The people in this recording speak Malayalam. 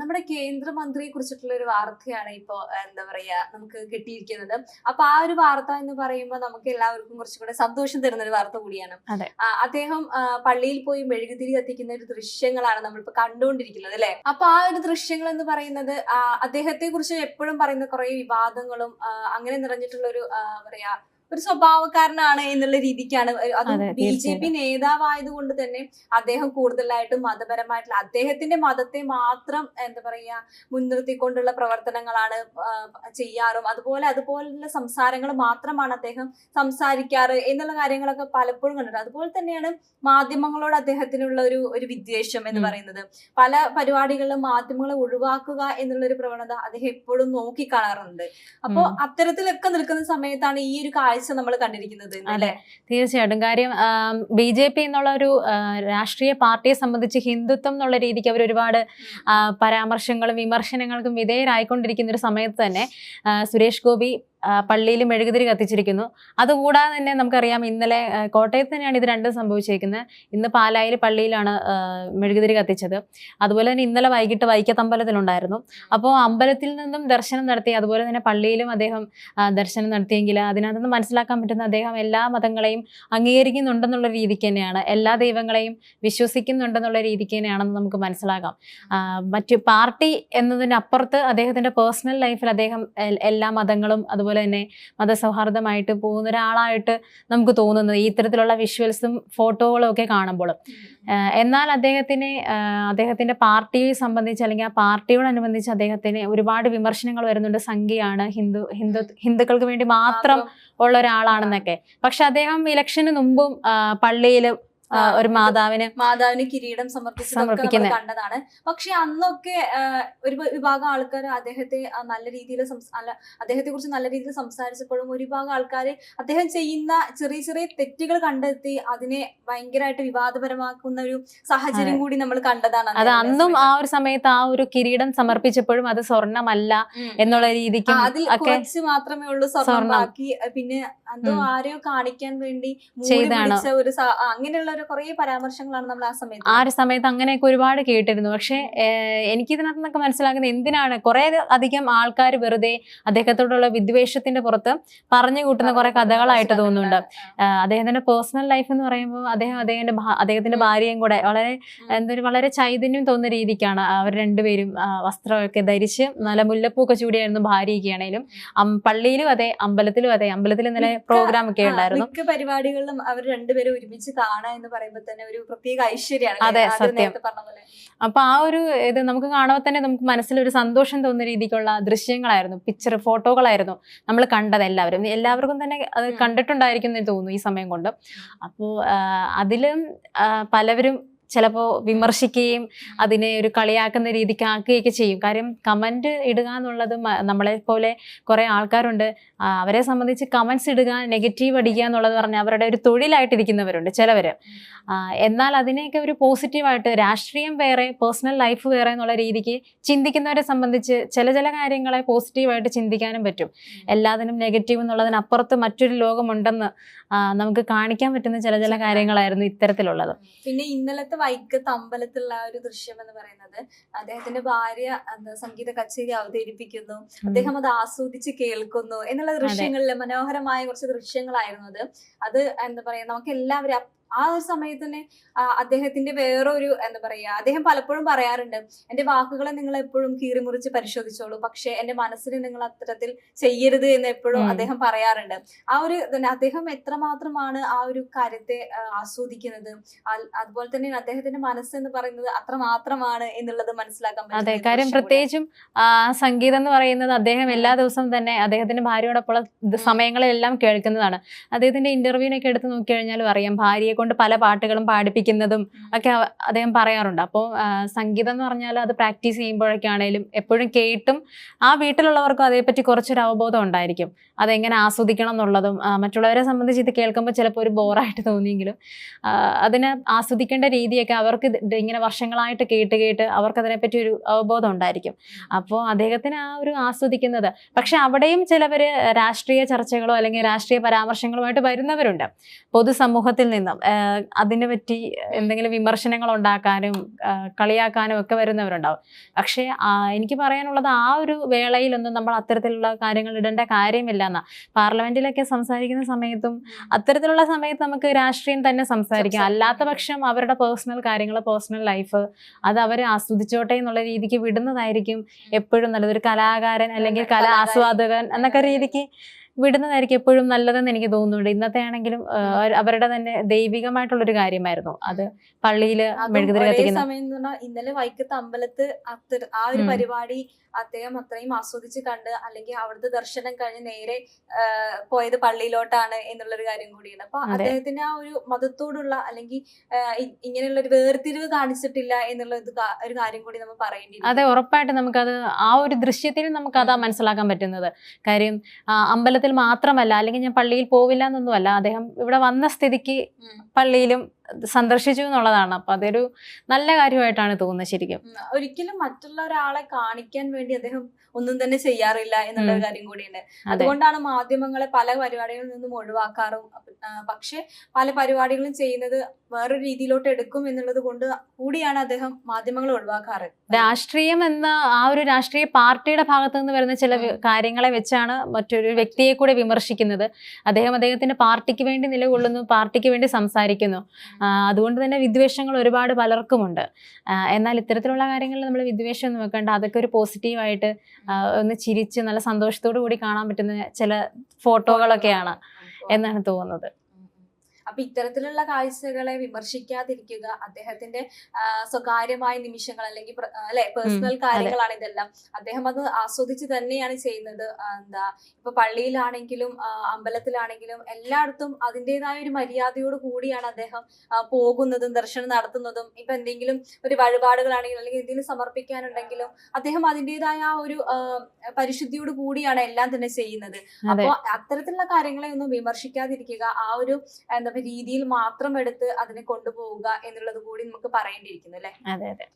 നമ്മുടെ കേന്ദ്രമന്ത്രിയെ കുറിച്ചിട്ടുള്ള ഒരു വാർത്തയാണ് ഇപ്പോ എന്താ പറയാ നമുക്ക് കിട്ടിയിരിക്കുന്നത്. അപ്പൊ ആ ഒരു വാർത്ത എന്ന് പറയുമ്പോൾ നമുക്ക് എല്ലാവർക്കും കുറച്ചും കൂടെ സന്തോഷം തരുന്ന ഒരു വാർത്ത കൂടിയാണ്. അദ്ദേഹം പള്ളിയിൽ പോയി മെഴുകുതിരി കത്തിക്കുന്ന ഒരു ദൃശ്യങ്ങളാണ് നമ്മളിപ്പോ കണ്ടുകൊണ്ടിരിക്കുന്നത് അല്ലെ? അപ്പൊ ആ ഒരു ദൃശ്യങ്ങൾ എന്ന് പറയുന്നത് അദ്ദേഹത്തെ കുറിച്ച് എപ്പോഴും പറയുന്ന കുറെ വിവാദങ്ങളും അങ്ങനെ നിറഞ്ഞിട്ടുള്ള ഒരു പറയാ ഒരു സ്വഭാവക്കാരനാണ് എന്നുള്ള രീതിക്കാണ്. അത് ബി ജെ പി നേതാവായത് കൊണ്ട് തന്നെ അദ്ദേഹം കൂടുതലായിട്ടും മതപരമായിട്ടുള്ള അദ്ദേഹത്തിന്റെ മതത്തെ മാത്രം എന്താ പറയാ മുൻനിർത്തിക്കൊണ്ടുള്ള പ്രവർത്തനങ്ങളാണ് ചെയ്യാറും. അതുപോലെ അതുപോലുള്ള സംസാരങ്ങൾ മാത്രമാണ് അദ്ദേഹം സംസാരിക്കാറ് എന്നുള്ള കാര്യങ്ങളൊക്കെ പലപ്പോഴും കണ്ടിട്ടുണ്ട്. അതുപോലെ തന്നെയാണ് മാധ്യമങ്ങളോട് അദ്ദേഹത്തിനുള്ള ഒരു ഒരു വിദ്വേഷം എന്ന്. പറയുന്നത്. പല പരിപാടികളിലും മാധ്യമങ്ങളെ ഒഴിവാക്കുക എന്നുള്ള ഒരു പ്രവണത അദ്ദേഹം എപ്പോഴും നോക്കി കാണാറുണ്ട് അപ്പോ ഉം. അത്തരത്തിലൊക്കെ നിൽക്കുന്ന സമയത്താണ് ഈ ഒരു കാഴ്ച നമ്മൾ കണ്ടിരിക്കുന്നത് അല്ലെ? തീർച്ചയായിട്ടും. കാര്യം ബി ജെ പി എന്നുള്ള ഒരു രാഷ്ട്രീയ പാർട്ടിയെ സംബന്ധിച്ച് ഹിന്ദുത്വം എന്നുള്ള രീതിക്ക് അവർ ഒരുപാട് പരാമർശങ്ങളും വിമർശനങ്ങൾക്കും വിധേയരായിക്കൊണ്ടിരിക്കുന്ന ഒരു സമയത്ത് തന്നെ സുരേഷ് ഗോപി പള്ളിയിൽ മെഴുകുതിരി കത്തിച്ചിരിക്കുന്നു. അതുകൂടാതെ തന്നെ നമുക്കറിയാം ഇന്നലെ കോട്ടയത്ത് തന്നെയാണ് ഇത് രണ്ടും സംഭവിച്ചിരിക്കുന്നത്. ഇന്ന് പാലായിൽ പള്ളിയിലാണ് മെഴുകുതിരി കത്തിച്ചത്. അതുപോലെ തന്നെ ഇന്നലെ വൈകിട്ട് വൈക്കത്തമ്പലത്തിലുണ്ടായിരുന്നു അപ്പോൾ അമ്പലത്തിൽ നിന്നും ദർശനം നടത്തി അതുപോലെ തന്നെ പള്ളിയിലും അദ്ദേഹം ദർശനം നടത്തിയെങ്കിൽ അതിനകത്ത് നിന്ന് മനസ്സിലാക്കാൻ പറ്റുന്ന അദ്ദേഹം എല്ലാ മതങ്ങളെയും അംഗീകരിക്കുന്നുണ്ടെന്നുള്ള രീതിക്ക് തന്നെയാണ്. എല്ലാ ദൈവങ്ങളെയും വിശ്വസിക്കുന്നുണ്ടെന്നുള്ള രീതിക്ക് തന്നെയാണെന്ന് നമുക്ക് മനസ്സിലാക്കാം മറ്റു പാർട്ടി എന്നതിനപ്പുറത്ത് അദ്ദേഹത്തിന്റെ പേഴ്സണൽ ലൈഫിൽ അദ്ദേഹം എല്ലാ മതങ്ങളും അതുപോലെ തന്നെ മതസൗഹാർദ്ദമായിട്ട് പോകുന്ന ഒരാളായിട്ട് നമുക്ക് തോന്നുന്നത് ഈ ഇത്തരത്തിലുള്ള വിഷ്വൽസും ഫോട്ടോകളും ഒക്കെ കാണുമ്പോൾ. എന്നാൽ അദ്ദേഹത്തിന് അദ്ദേഹത്തിന്റെ അദ്ദേഹത്തിന്റെ പാർട്ടിയെ സംബന്ധിച്ച് അല്ലെങ്കിൽ ആ പാർട്ടിയോടനുബന്ധിച്ച് അദ്ദേഹത്തിന് ഒരുപാട് വിമർശനങ്ങൾ വരുന്നുണ്ട്. സംഖ്യയാണ് ഹിന്ദു ഹിന്ദു ഹിന്ദുക്കൾക്ക് വേണ്ടി മാത്രം ഉള്ള ഒരാളാണെന്നൊക്കെ. പക്ഷെ അദ്ദേഹം ഇലക്ഷന് മുമ്പും പള്ളിയിൽ ഒരു മാതാവിന് മാതാവിന് കിരീടം സമർപ്പിച്ചതൊക്കെ. കണ്ടതാണ്. പക്ഷെ അന്നൊക്കെ ഒരു വിഭാഗം ആൾക്കാർ അദ്ദേഹത്തെ നല്ല രീതിയിൽ അദ്ദേഹത്തെ കുറിച്ച് നല്ല രീതിയിൽ സംസാരിച്ചപ്പോഴും ഒരു വിഭാഗം ആൾക്കാർ അദ്ദേഹം ചെയ്യുന്ന ചെറിയ ചെറിയ തെറ്റുകൾ കണ്ടെത്തി അതിനെ ഭയങ്കരമായിട്ട് വിവാദപരമാക്കുന്ന ഒരു സാഹചര്യം കൂടി നമ്മൾ കണ്ടതാണ് അത് അന്നും ആ ഒരു സമയത്ത് ആ ഒരു കിരീടം സമർപ്പിച്ചപ്പോഴും അത് സ്വർണമല്ല എന്നുള്ള രീതിക്ക് അതിൽ കുറച്ച് മാത്രമേ ഉള്ളൂ സ്വർണം സ്വർണം. ബാക്കി. പിന്നെ എന്തോ. ആരെയോ കാണിക്കാൻ വേണ്ടി ചെയ്താണ്. ഒരു അങ്ങനെയുള്ള ഒരു കുറെ പരാമർശങ്ങളാണ് നമ്മൾ ആ സമയത്ത് ആ ഒരു സമയത്ത് അങ്ങനെയൊക്കെ ഒരുപാട് കേട്ടിരുന്നു. പക്ഷെ എനിക്ക് ഇതിനകത്ത് നിന്നൊക്കെ മനസ്സിലാക്കുന്നത് എന്തിനാണ്? കുറെ അധികം ആൾക്കാർ വെറുതെ അദ്ദേഹത്തോടുള്ള വിദ്വേഷത്തിന്റെ പുറത്ത് പറഞ്ഞു കൂട്ടുന്ന കുറെ കഥകളായിട്ട് തോന്നുന്നുണ്ട്. അദ്ദേഹത്തിന്റെ പേഴ്സണൽ ലൈഫ് എന്ന് പറയുമ്പോൾ അദ്ദേഹം അദ്ദേഹത്തിന്റെ അദ്ദേഹത്തിന്റെ ഭാര്യയും കൂടെ വളരെ എന്തൊരു വളരെ ചൈതന്യം തോന്നുന്ന രീതിക്കാണ് അവർ രണ്ടുപേരും വസ്ത്രമൊക്കെ ധരിച്ച് നല്ല മുല്ലപ്പൂക്കെ ചൂടിയായിരുന്നു ഭാര്യയൊക്കെ ആണെങ്കിലും പള്ളിയിലും അതെ അമ്പലത്തിലും അതെ. അമ്പലത്തിൽ ഇന്നലെ പ്രോഗ്രാം ഒക്കെ ഉണ്ടായിരുന്നു. മിക്ക പരിപാടികളിലും അവർ രണ്ടുപേരും ഒരുമിച്ച് കാണാ എന്ന് പറയുമ്പോൾ തന്നെ ഒരു പ്രത്യേക ഐശ്വര്യമാണ് അതെ, സത്യം. അപ്പൊ ആ ഒരു ഇത് നമുക്ക് കാണുമ്പോൾ തന്നെ നമുക്ക് മനസ്സിൽ ഒരു സന്തോഷം തോന്നുന്ന രീതിക്കുള്ള ദൃശ്യങ്ങളായിരുന്നു. പിക്ചർ ഫോട്ടോകളായിരുന്നു നമ്മൾ കണ്ടത് എല്ലാവരും. എല്ലാവർക്കും തന്നെ അത് കണ്ടിട്ടുണ്ടായിരിക്കും എന്ന് തോന്നുന്നു ഈ സമയം കൊണ്ട്. അപ്പോൾ അതിലും പലവരും ചിലപ്പോൾ വിമർശിക്കുകയും അതിനെ ഒരു കളിയാക്കുന്ന രീതിക്ക് ആക്കുകയൊക്കെ ചെയ്യും. കാര്യം കമന്റ് ഇടുക എന്നുള്ളത് നമ്മളെ പോലെ കുറെ ആൾക്കാരുണ്ട്. അവരെ സംബന്ധിച്ച് കമന്റ്സ് ഇടുക നെഗറ്റീവ് അടിക്കുക എന്നുള്ളത് പറഞ്ഞാൽ അവരുടെ ഒരു തൊഴിലായിട്ടിരിക്കുന്നവരുണ്ട് ചിലവര്. എന്നാൽ അതിനെയൊക്കെ ഒരു പോസിറ്റീവായിട്ട് രാഷ്ട്രീയം വേറെ പേഴ്സണൽ ലൈഫ് വേറെ എന്നുള്ള രീതിക്ക് ചിന്തിക്കുന്നവരെ സംബന്ധിച്ച് ചില ചില കാര്യങ്ങളെ പോസിറ്റീവായിട്ട് ചിന്തിക്കാനും പറ്റും. എല്ലാത്തിനും നെഗറ്റീവ് എന്നുള്ളതിനപ്പുറത്ത് മറ്റൊരു ലോകമുണ്ടെന്ന് നമുക്ക് കാണിക്കാൻ പറ്റുന്ന ചില ചില കാര്യങ്ങളായിരുന്നു ഇത്തരത്തിലുള്ളത്. പിന്നെ ഇന്നലത്തെ വൈക്കത്ത് അമ്പലത്തിലുള്ള ആ ഒരു ദൃശ്യം എന്ന് പറയുന്നത് അദ്ദേഹത്തിന്റെ ഭാര്യ എന്താ സംഗീത കച്ചേരി അവതരിപ്പിക്കുന്നു. അദ്ദേഹം അത് ആസ്വദിച്ച് കേൾക്കുന്നു എന്നുള്ള ദൃശ്യങ്ങളിലെ മനോഹരമായ കുറച്ച് ദൃശ്യങ്ങളായിരുന്നു അത്. അത് എന്താ പറയാ നമുക്ക് എല്ലാവരും ആ ഒരു സമയത്ത് തന്നെ അദ്ദേഹത്തിന്റെ വേറൊരു എന്താ പറയാ അദ്ദേഹം പലപ്പോഴും പറയാറുണ്ട് എന്റെ വാക്കുകളെ നിങ്ങൾ എപ്പോഴും കീറിമുറിച്ച് പരിശോധിച്ചോളൂ പക്ഷെ എന്റെ മനസ്സിന് നിങ്ങൾ അത്തരത്തിൽ ചെയ്യരുത് എന്ന് എപ്പോഴും അദ്ദേഹം പറയാറുണ്ട്. ആ ഒരു തന്നെ അദ്ദേഹം എത്രമാത്രമാണ് ആ ഒരു കാര്യത്തെ ആസ്വദിക്കുന്നത് അതുപോലെ തന്നെ അദ്ദേഹത്തിന്റെ മനസ്സ് എന്ന് പറയുന്നത് അത്രമാത്രമാണ് എന്നുള്ളത് മനസ്സിലാക്കാൻ പറ്റും അതെ കാര്യം പ്രത്യേകിച്ചും സംഗീതം എന്ന് പറയുന്നത് അദ്ദേഹം എല്ലാ ദിവസവും തന്നെ അദ്ദേഹത്തിന്റെ ഭാര്യയോടൊപ്പമുള്ള ദ- സമയങ്ങളിലെല്ലാം കേൾക്കുന്നതാണ്. അദ്ദേഹത്തിന്റെ ഇന്റർവ്യൂവിനൊക്കെ എടുത്ത് നോക്കി കഴിഞ്ഞാൽ അറിയാം ഭാര്യയെ കൊണ്ട് പല പാട്ടുകളും പാടിപ്പിക്കുന്നതും ഒക്കെ അദ്ദേഹം പറയാറുണ്ട്. അപ്പോൾ സംഗീതം എന്ന് പറഞ്ഞാൽ അത് പ്രാക്ടീസ് ചെയ്യുമ്പോഴൊക്കെ ആണെങ്കിലും എപ്പോഴും കേട്ടും ആ വീട്ടിലുള്ളവർക്കും അതേപ്പറ്റി കുറച്ചൊരു അവബോധം ഉണ്ടായിരിക്കും. അതെങ്ങനെ ആസ്വദിക്കണം എന്നുള്ളതും മറ്റുള്ളവരെ സംബന്ധിച്ച് ഇത് കേൾക്കുമ്പോൾ ചിലപ്പോൾ ഒരു ബോറായിട്ട് തോന്നിയെങ്കിലും അതിനെ ആസ്വദിക്കേണ്ട രീതിയൊക്കെ അവർക്ക് ഇങ്ങനെ വർഷങ്ങളായിട്ട് കേട്ട് കേട്ട് അവർക്ക് അതിനെപ്പറ്റി ഒരു അവബോധം ഉണ്ടായിരിക്കും. അപ്പോൾ അദ്ദേഹത്തിന് ആ ഒരു ആസ്വദിക്കുന്നത്. പക്ഷെ അവിടെയും ചിലവർ രാഷ്ട്രീയ ചർച്ചകളോ അല്ലെങ്കിൽ രാഷ്ട്രീയ പരാമർശങ്ങളുമായിട്ട് വരുന്നവരുണ്ട്. പൊതുസമൂഹത്തിൽ നിന്നും അതിനെ പറ്റി എന്തെങ്കിലും വിമർശനങ്ങൾ ഉണ്ടാക്കാനും കളിയാക്കാനും ഒക്കെ വരുന്നവരുണ്ടാവും. പക്ഷേ എനിക്ക് പറയാനുള്ളത് ആ ഒരു വേളയിലൊന്നും നമ്മൾ അത്തരത്തിലുള്ള കാര്യങ്ങൾ ഇടേണ്ട കാര്യമില്ല എന്നാ. പാർലമെന്റിലൊക്കെ സംസാരിക്കുന്ന സമയത്തും അത്തരത്തിലുള്ള സമയത്ത് നമുക്ക് രാഷ്ട്രീയം തന്നെ സംസാരിക്കാം. അല്ലാത്ത പക്ഷം അവരുടെ പേഴ്സണൽ കാര്യങ്ങൾ പേഴ്സണൽ ലൈഫ് അത് അവർ ആസ്വദിച്ചോട്ടെ എന്നുള്ള രീതിക്ക് വിടുന്നതായിരിക്കും എപ്പോഴും നല്ലത്. ഒരു കലാകാരൻ അല്ലെങ്കിൽ കലാ ആസ്വാദകൻ എന്നൊക്കെ രീതിക്ക് വിടുന്നതായിരിക്കും എപ്പോഴും നല്ലതെന്ന് എനിക്ക് തോന്നുന്നുണ്ട്. ഇന്നത്തെ ആണെങ്കിലും അവരുടെ തന്നെ ദൈവികമായിട്ടുള്ള ഒരു കാര്യമായിരുന്നു. അത് പള്ളിയിൽ അതും മെഴുകുതിരി കത്തിക്കുന്ന ഇന്നലെ വൈക്കത്ത് അമ്പലത്ത് ആ ഒരു പരിപാടി അദ്ദേഹം അത്രയും ആസ്വദിച്ച് കണ്ട് അല്ലെങ്കിൽ അവിടുത്തെ ദർശനം കഴിഞ്ഞ് നേരെ പോയത് പള്ളിയിലോട്ടാണ് എന്നുള്ളൊരു കാര്യം കൂടിയാണ്. അപ്പൊ. അദ്ദേഹത്തിന്റെ ആ ഒരു മതത്തോടുള്ള അല്ലെങ്കിൽ ഇങ്ങനെയുള്ള ഒരു വേർതിരിവ് കാണിച്ചിട്ടില്ല എന്നുള്ള ഒരു കാര്യം കൂടി നമ്മൾ പറയേണ്ടി അതെ ഉറപ്പായിട്ട് നമുക്കത് ആ ഒരു ദൃശ്യത്തിൽ നമുക്ക് അതാ മനസ്സിലാക്കാൻ പറ്റുന്നത്. കാര്യം ആ, മാത്രമല്ല അല്ലെങ്കിൽ ഞാൻ പള്ളിയിൽ പോവില്ല എന്നൊന്നുമല്ല അദ്ദേഹം ഇവിടെ വന്ന സ്ഥിതിക്ക് പള്ളിയിലും സന്ദർശിച്ചു എന്നുള്ളതാണ്. അപ്പൊ അതൊരു നല്ല കാര്യമായിട്ടാണ് തോന്നുന്നത് ശരിക്കും. ഒരിക്കലും മറ്റുള്ള ഒരാളെ കാണിക്കാൻ വേണ്ടി അദ്ദേഹം ഒന്നും തന്നെ ചെയ്യാറില്ല എന്നുള്ള ഒരു കാര്യം കൂടിയുണ്ട്. അതുകൊണ്ടാണ് മാധ്യമങ്ങളെ പല പരിപാടികളിൽ നിന്നും ഒഴിവാക്കാറും. പക്ഷെ പല പരിപാടികളും ചെയ്യുന്നത് വേറൊരു രീതിയിലോട്ട് എടുക്കും എന്നുള്ളത് കൊണ്ട് കൂടിയാണ് അദ്ദേഹം മാധ്യമങ്ങളെ ഒഴിവാക്കാറ്. രാഷ്ട്രീയം എന്ന ആ ഒരു രാഷ്ട്രീയ പാർട്ടിയുടെ ഭാഗത്തു നിന്ന് വരുന്ന ചില കാര്യങ്ങളെ വെച്ചാണ് മറ്റൊരു വ്യക്തിയെ കൂടെ വിമർശിക്കുന്നത്. അദ്ദേഹം അദ്ദേഹത്തിന്റെ പാർട്ടിക്ക് വേണ്ടി നിലകൊള്ളുന്നു പാർട്ടിക്ക് വേണ്ടി സംസാരിക്കുന്നു. അതുകൊണ്ട് തന്നെ വിദ്വേഷങ്ങൾ ഒരുപാട് പലർക്കുമുണ്ട്. എന്നാൽ ഇത്തരത്തിലുള്ള കാര്യങ്ങളിൽ നമ്മൾ വിദ്വേഷം ഒന്നും വെക്കേണ്ട. അതൊക്കെ ഒരു പോസിറ്റീവായിട്ട് ഒന്ന് ചിരിച്ച് നല്ല സന്തോഷത്തോടു കൂടി കാണാൻ പറ്റുന്ന ചില ഫോട്ടോകളൊക്കെയാണ് എന്നാണ് തോന്നുന്നത്. അപ്പൊ ഇത്തരത്തിലുള്ള കാഴ്ചകളെ വിമർശിക്കാതിരിക്കുക അദ്ദേഹത്തിന്റെ സ്വകാര്യമായ നിമിഷങ്ങൾ അല്ലെങ്കിൽ അല്ലെ പേഴ്സണൽ കാര്യങ്ങളാണ് ഇതെല്ലാം. അദ്ദേഹം അത് ആസ്വദിച്ച് തന്നെയാണ് ചെയ്യുന്നത്. എന്താ ഇപ്പൊ പള്ളിയിലാണെങ്കിലും അമ്പലത്തിലാണെങ്കിലും എല്ലായിടത്തും അതിന്റെതായ ഒരു മര്യാദയോട് കൂടിയാണ് അദ്ദേഹം പോകുന്നതും ദർശനം നടത്തുന്നതും. ഇപ്പൊ എന്തെങ്കിലും ഒരു വഴിപാടുകളാണെങ്കിലും അല്ലെങ്കിൽ എന്തെങ്കിലും സമർപ്പിക്കാനുണ്ടെങ്കിലും അദ്ദേഹം അതിന്റെതായ ആ ഒരു പരിശുദ്ധിയോട് കൂടിയാണ് എല്ലാം തന്നെ ചെയ്യുന്നത്. അപ്പോൾ അപ്പോ അത്തരത്തിലുള്ള കാര്യങ്ങളെ ഒന്നും വിമർശിക്കാതിരിക്കുക. ആ ഒരു എന്താ രീതിയിൽ മാത്രം എടുത്ത് അതിനെ കൊണ്ടുപോവുക എന്നുള്ളത് കൂടി നമുക്ക് പറയേണ്ടിയിരിക്കുന്നു അല്ലെ? അതെ അതെ.